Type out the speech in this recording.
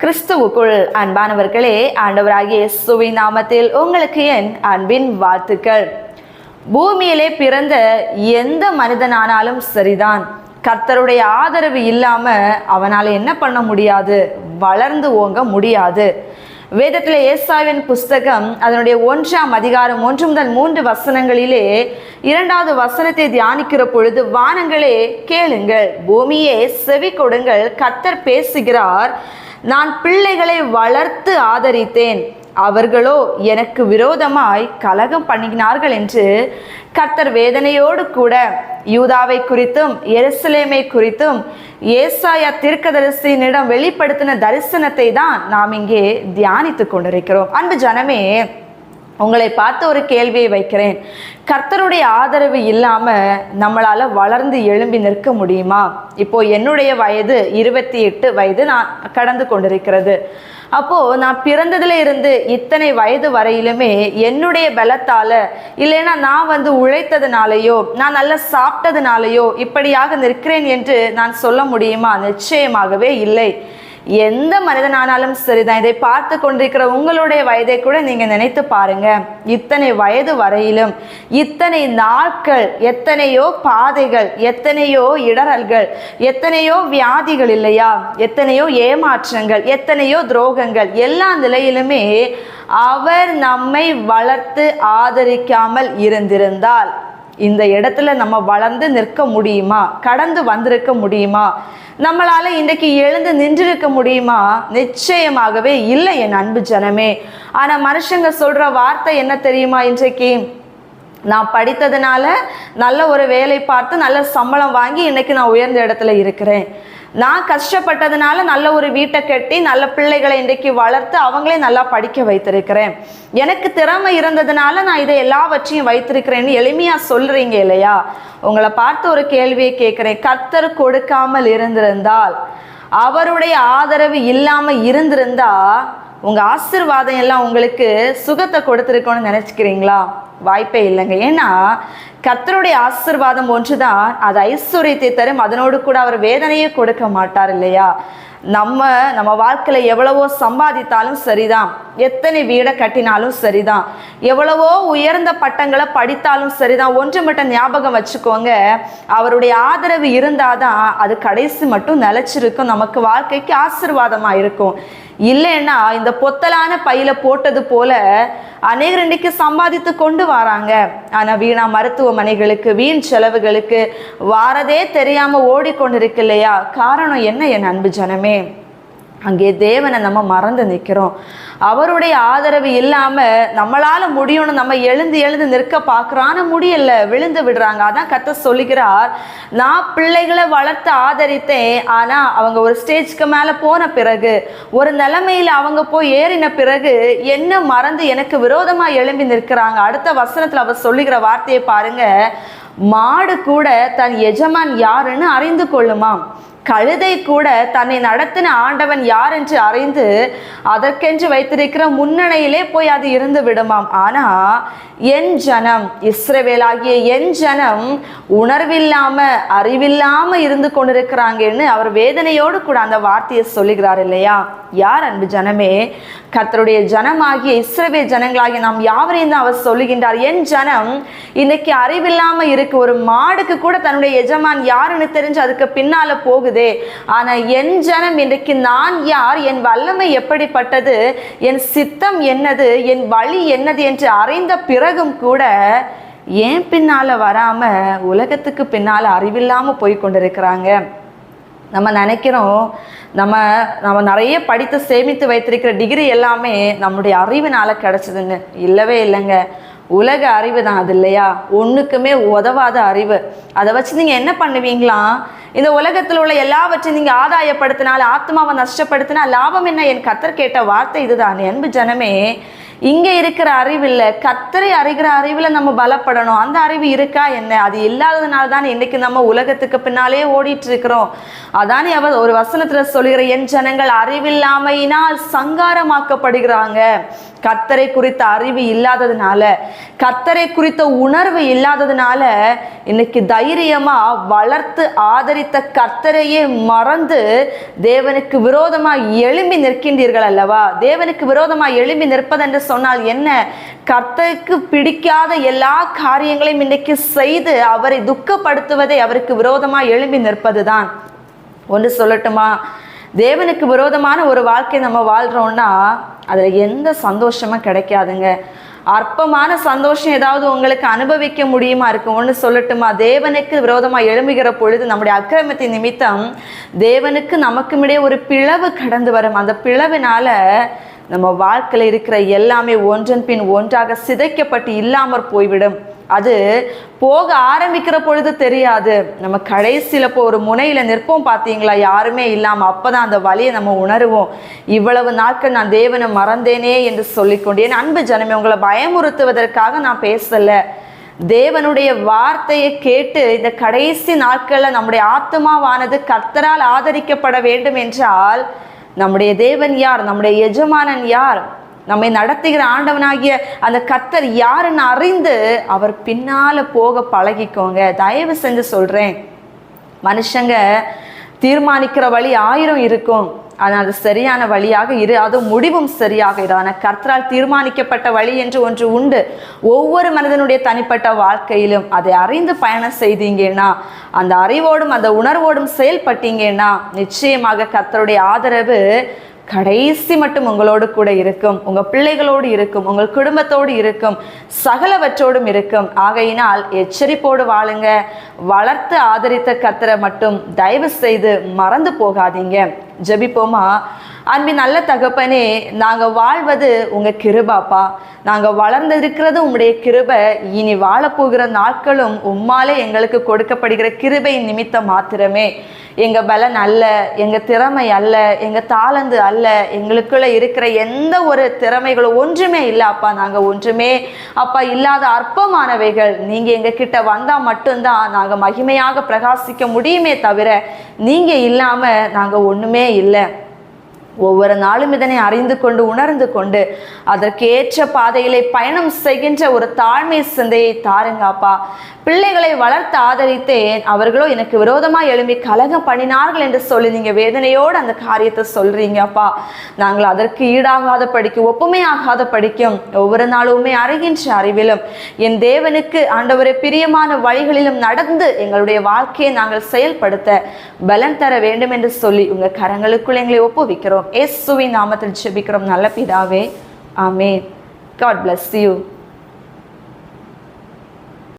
கிறிஸ்துவுக்குள் அன்பானவர்களே ஆண்டவராகிய இயேசுவின் நாமத்தில் உங்களுக்கு என் அன்பின் வாழ்த்துக்கள். பூமியிலே பிறந்த எந்த மனிதனானாலும் சரிதான். கர்த்தருடைய ஆதரவு இல்லாம அவனால் என்ன பண்ண முடியாது? வளர்ந்து ஓங்க முடியாது. வேதத்தில் ஏசாவின் புஸ்தகம் அதனுடைய ஒன்றாம் அதிகாரம் ஒன்று முதல் மூன்று வசனங்களிலே இரண்டாவது வசனத்தை தியானிக்கிற பொழுது வானங்களே கேளுங்கள் பூமியே செவி கொடுங்கள் கர்த்தர் பேசுகிறார். நான் பிள்ளைகளை வளர்த்து ஆதரித்தேன். அவர்களோ எனக்கு விரோதமாய் கலகம் பண்ணினார்கள் என்று கர்த்தர் வேதனையோடு கூட யூதாவை குறித்தும் எருசலேமை குறித்தும் ஏசாயா தீர்க்கதரிசியினிடம் வெளிப்படுத்தின தரிசனத்தை தான் நாம் இங்கே தியானித்து கொண்டிருக்கிறோம். அன்பு ஜனமே உங்களை பார்த்து ஒரு கேள்வியை வைக்கிறேன். கர்த்தருடைய ஆதரவு இல்லாமல் நம்மளால் வளர்ந்து எழும்பி நிற்க முடியுமா? இப்போது என்னுடைய வயது இருபத்தி எட்டு வயது நான் கடந்து கொண்டிருக்கிறது. அப்போது நான் பிறந்ததுல இருந்து இத்தனை வயது வரையிலுமே என்னுடைய பலத்தால் இல்லைன்னா நான் வந்து உழைத்ததுனாலையோ நான் நல்லா சாப்பிட்டதுனாலையோ இப்படியாக நிற்கிறேன் என்று நான் சொல்ல முடியுமா? நிச்சயமாகவே இல்லை. எந்த மனிதனானாலும் சரிதான். இதை பார்த்து கொண்டிருக்கிற உங்களுடைய வயதை கூட நீங்க நினைத்து பாருங்க. இத்தனை வயது வரையிலும் இத்தனை நாட்கள் எத்தனையோ பாதைகள் எத்தனையோ இடரல்கள் எத்தனையோ வியாதிகள் இல்லையா? எத்தனையோ ஏமாற்றங்கள் எத்தனையோ துரோகங்கள் எல்லா நிலையிலுமே அவர் நம்மை வளர்த்து ஆதரிக்காமல் இருந்திருந்தால் இந்த இடத்துல நம்ம வளர்ந்து நிற்க முடியுமா? கடந்து வந்திருக்க முடியுமா? நம்மளால இன்றைக்கு எழுந்து நின்றிருக்க முடியுமா? நிச்சயமாகவே இல்லை என் அன்பு ஜனமே. ஆனால் மனுஷங்க சொல்கிற வார்த்தை என்ன தெரியுமா இன்றைக்கு? நான் படித்ததுனால நல்ல ஒரு வேலை பார்த்து நல்ல சம்பளம் வாங்கி இன்னைக்கு நான் உயர்ந்த இடத்துல இருக்கிறேன். நான் கஷ்டப்பட்டதுனால நல்ல ஒரு வீட்டை கட்டி நல்ல பிள்ளைகளை இன்றைக்கு வளர்த்து அவங்களே நல்லா படிக்க வைத்திருக்கிறேன். எனக்கு திறமை இருந்ததுனால நான் இதை எல்லாவற்றையும் வைத்திருக்கிறேன்னு எளிமையா சொல்றீங்க இல்லையா? உங்களை பார்த்து ஒரு கேள்வியை கேட்குறேன். கர்த்தர் கொடுக்காமல் இருந்திருந்தால் அவருடைய ஆதரவு இல்லாமல் இருந்திருந்தா உங்கள் ஆசிர்வாதம் எல்லாம் உங்களுக்கு சுகத்தை கொடுத்துருக்கோன்னு நினச்சிக்கிறீங்களா? வாய்ப்பே இல்லைங்க. ஏன்னா கத்தருடைய ஆசிர்வாதம் ஒன்றுதான். அது ஐஸ்வர்யத்தை தரும். அதனோடு கூட அவர் வேதனையே கொடுக்க மாட்டார் இல்லையா? நம்ம நம்ம வாழ்க்கையில் எவ்வளவோ சம்பாதித்தாலும் சரிதான். எத்தனை வீடை கட்டினாலும் சரிதான். எவ்வளவோ உயர்ந்த பட்டங்களை படித்தாலும் சரிதான். ஒன்று மட்டும் ஞாபகம் வச்சுக்கோங்க. அவருடைய ஆதரவு இருந்தாதான் அது கடைசி மட்டும் நிலைச்சிருக்கும். நமக்கு வாழ்க்கைக்கு ஆசிர்வாதமாக இருக்கும். இல்லைன்னா இந்த பொத்தலான பையில போட்டது போல அநேகர் இன்றைக்கு சம்பாதித்து கொண்டு வராங்க. ஆனா வீணா மருத்துவமனைகளுக்கு வீண் செலவுகளுக்கு வாரதே தெரியாம ஓடிக்கொண்டிருக்கு இல்லையா? காரணம் என்ன என் அன்பு ஜனமே? அங்கே தேவனை நம்ம மறந்து நிற்கிறோம். அவருடைய ஆதரவு இல்லாமல் நம்மளால் முடியும்னு நம்ம எழுந்து எழுந்து நிற்க பார்க்குறான்னு முடியல விழுந்து விடுறாங்க. அதான் கத்த சொல்லுகிறார் நான் பிள்ளைகளை வளர்த்து ஆதரித்தேன். ஆனால் அவங்க ஒரு ஸ்டேஜ்க்கு மேலே போன பிறகு ஒரு நிலைமையில் அவங்க போய் ஏறின பிறகு என்ன மறந்து எனக்கு விரோதமாக எழும்பி நிற்கிறாங்க? அடுத்த வசனத்தில் அவர் சொல்லுகிற வார்த்தையை பாருங்க மாடு கூட தன் எஜமான் யாருன்னு அறிந்து கொள்ளுமாம். கழுதை கூட தன்னை நடத்தின ஆண்டவன் யார் என்று அறிந்து அதற்கென்று வைத்திருக்கிற முன்னணியிலே போய் அது இருந்து விடுமாம். ஆனா என் ஜனம் இஸ்ரவேலாகிய என் ஜனம் உணர்வில்லாம அறிவில்லாம இருந்து கொண்டிருக்கிறாங்கன்னு அவர் வேதனையோடு கூட அந்த வார்த்தையை சொல்லுகிறார் இல்லையா? யார் அன்பு ஜனமே? கர்த்தருடைய ஜனமாகிய இஸ்ரவே ஜனங்களாகிய நாம் யாவரையும் தான் அவர் சொல்லுகின்றார். என் ஜனம் இன்னைக்கு அறிவில்லாம இருக்கு. ஒரு மாடுக்கு கூட தன்னுடைய எஜமான் யாருன்னு தெரிஞ்சு அதுக்கு பின்னால போகுது. ஆனால் என் ஜனம் இன்றைக்கு நான் யார்? என் வல்லமை எப்படிப்பட்டது? என் சித்தம் என்னது? என் வழி என்னது என்று அறிந்த பிறகும் கூட ஏன் பின்னால் வராம உலகத்துக்கு பின்னால் அறிவில்லாமல் போய் கொண்டிருக்கிறாங்க? நம்ம நினைக்கிறோம் நம்ம நம்ம நிறைய படித்து சேமித்து வைத்திருக்கிற டிகிரி எல்லாமே நம்முடைய அறிவினால் கிடச்சிதுன்னு. இல்லவே இல்லைங்க. உலக அறிவு தான் அது இல்லையா? ஒன்றுக்குமே உதவாத அறிவு. அதை வச்சு நீங்கள் என்ன பண்ணுவீங்களா? இந்த உலகத்தில் உள்ள எல்லாவற்றையும் நீங்கள் ஆதாயப்படுத்தினால் ஆத்மாவை நஷ்டப்படுத்தினா லாபம் என்ன? என் கத்தர் கேட்ட வார்த்தை இதுதான். அன்பு ஜனமே இங்க இருக்கிற அறிவு இல்ல கத்தரை அறிகிற அறிவுல நம்ம பலப்படணும். அந்த அறிவு இருக்கா என்ன? அது இல்லாததுனால தான் இன்னைக்கு நம்ம உலகத்துக்கு பின்னாலே ஓடிட்டு இருக்கிறோம் அதானே அவர் ஒரு வசனத்துல சொல்லுகிற என் ஜனங்கள் அறிவில்லாமையினால் சங்காரமாக்கப்படுகிறாங்க. கத்தரை குறித்த அறிவு இல்லாததுனால கர்த்தரை குறித்த உணர்வு இல்லாததுனால இன்னைக்கு தைரியமா வளர்த்து ஆதரித்த கர்த்தரையே மறந்து தேவனுக்கு விரோதமா எழும்பி நிற்கின்றீர்கள் அல்லவா? தேவனுக்கு விரோதமா எழும்பி நிற்பதென்று சொன்னால் என்ன? கர்த்தருக்கு பிடிக்காத எல்லா காரியங்களையும் இன்னைக்கு செய்து அவரை துக்கப்படுத்துவதை அவருக்கு விரோதமா எழும்பி நிற்பதுதான். ஒன்று சொல்லட்டுமா? தேவனுக்கு விரோதமான ஒரு வாழ்க்கை நம்ம வாழ்கிறோம்னா அதில் எந்த சந்தோஷமும் கிடைக்காதுங்க. அற்பமான சந்தோஷம் ஏதாவது உங்களுக்கு அனுபவிக்க முடியுமா இருக்கும் ஒன்று சொல்லட்டுமா? தேவனுக்கு விரோதமாக எழும்புகிற பொழுது நம்முடைய அக்கிரமத்தின் நிமித்தம் தேவனுக்கு நமக்குமிடையே ஒரு பிளவு கடந்து வரும். அந்த பிளவினால நம்ம வாழ்க்கையில் இருக்கிற எல்லாமே ஒன்றன் பின் ஒன்றாக சிதைக்கப்பட்டு இல்லாமற் போய்விடும். அது போக ஆரம்பிக்கிற பொழுது தெரியாது. நம்ம கடைசியில் இப்போ ஒரு முனையில் நிற்போம் பார்த்தீங்களா? யாருமே இல்லாமல் அப்போ தான் அந்த வழியை நம்ம உணருவோம். இவ்வளவு நாட்கள் நான் தேவனை மறந்தேனே என்று சொல்லிக்கொண்டு என் அன்பு ஜனமே உங்களை பயமுறுத்துவதற்காக நான் பேசலை. தேவனுடைய வார்த்தையை கேட்டு இந்த கடைசி நாட்களில் நம்முடைய ஆத்மாவானது கர்த்தரால் ஆதரிக்கப்பட வேண்டும் என்றால் நம்முடைய தேவன் யார்? நம்முடைய எஜமானன் யார்? நம்மை நடத்துகிற ஆண்டவனாகிய அந்த கத்தர் யாருன்னு அறிந்து அவர் பின்னால போக பழகிக்கோங்க. தயவு செஞ்சு சொல்றேன். மனுஷங்க தீர்மானிக்கிற வழி ஆயிரம் இருக்கும். ஆனால் அது சரியான வழியாக இரு அது முடிவும் சரியாக இரு. ஆனால் கர்த்தரால் தீர்மானிக்கப்பட்ட வழி என்று ஒன்று உண்டு. ஒவ்வொரு மனிதனுடைய தனிப்பட்ட வாழ்க்கையிலும் அதை அறிந்து பயணம் செய்தீங்கன்னா அந்த அறிவோடும் அந்த உணர்வோடும் செயல்பட்டீங்கன்னா நிச்சயமாக கர்த்தருடைய ஆதரவு கடைசி மட்டும் உங்களோடு கூட இருக்கும். உங்கள் பிள்ளைகளோடு இருக்கும் உங்கள் குடும்பத்தோடு இருக்கும் சகலவற்றோடும் இருக்கும். ஆகையினால் எச்சரிப்போடு வாழுங்க. வளர்த்து ஆதரித்த கத்தரை மட்டும் தயவு செய்து மறந்து போகாதீங்க. ஜெபிப்போமா அன்பின் நல்ல தகப்பனே நாங்கள் வாழ்வது உங்கள் கிருபாப்பா. நாங்கள் வளர்ந்திருக்கிறது உங்களுடைய கிருபை. இனி வாழப்போகிற நாட்களும் உம்மாலே எங்களுக்கு கொடுக்கப்படுகிற கிருபை நிமித்தம் மாத்திரமே. எங்கள் பலன் அல்ல எங்கள் திறமை அல்ல எங்கள் தாளந்து அல்ல. எங்களுக்குள்ளே இருக்கிற எந்த ஒரு திறமைகளும் ஒன்றுமே இல்லை அப்பா. நாங்கள் ஒன்றுமே அப்பா இல்லாத அற்பமானவைகள். நீங்கள் எங்கள் கிட்ட வந்தால் மட்டும்தான் நாங்கள் மகிமையாக பிரகாசிக்க முடியுமே தவிர நீங்கள் இல்லாமல் நாங்கள் ஒன்றுமே இல்லை. ஒவ்வொரு நாளும் இதனை அறிந்து கொண்டு உணர்ந்து கொண்டு அதற்கேற்ற பாதையிலே பயணம் செய்கின்ற ஒரு தாழ்மை சிந்தையை தாருங்கப்பா பிள்ளைகளை வளர்த்து ஆதரித்தேன். அவர்களோ எனக்கு விரோதமாக எழும்பி கலகம் பண்ணினார்கள் என்று சொல்லி நீங்கள் வேதனையோடு அந்த காரியத்தை சொல்கிறீங்கப்பா அப்பா. நாங்கள் அதற்கு ஈடாகாத படிக்கும் ஒப்புமை ஆகாத படிக்கும் ஒவ்வொரு நாளுமே அறிகின்ற அறிவிலும் என் தேவனுக்கு ஆண்டவரை பிரியமான வழிகளிலும் நடந்து எங்களுடைய வாழ்க்கையை நாங்கள் செயல்படுத்த பலன் தர வேண்டும் என்று சொல்லி உங்கள் கரங்களுக்குள் எங்களை ஒப்புவிக்கிறோம். இயேசுவின் நாமத்தில் ஜெபிக்கிறோம் நல்ல பிதாவே ஆமே காட் பிளஸ் யூ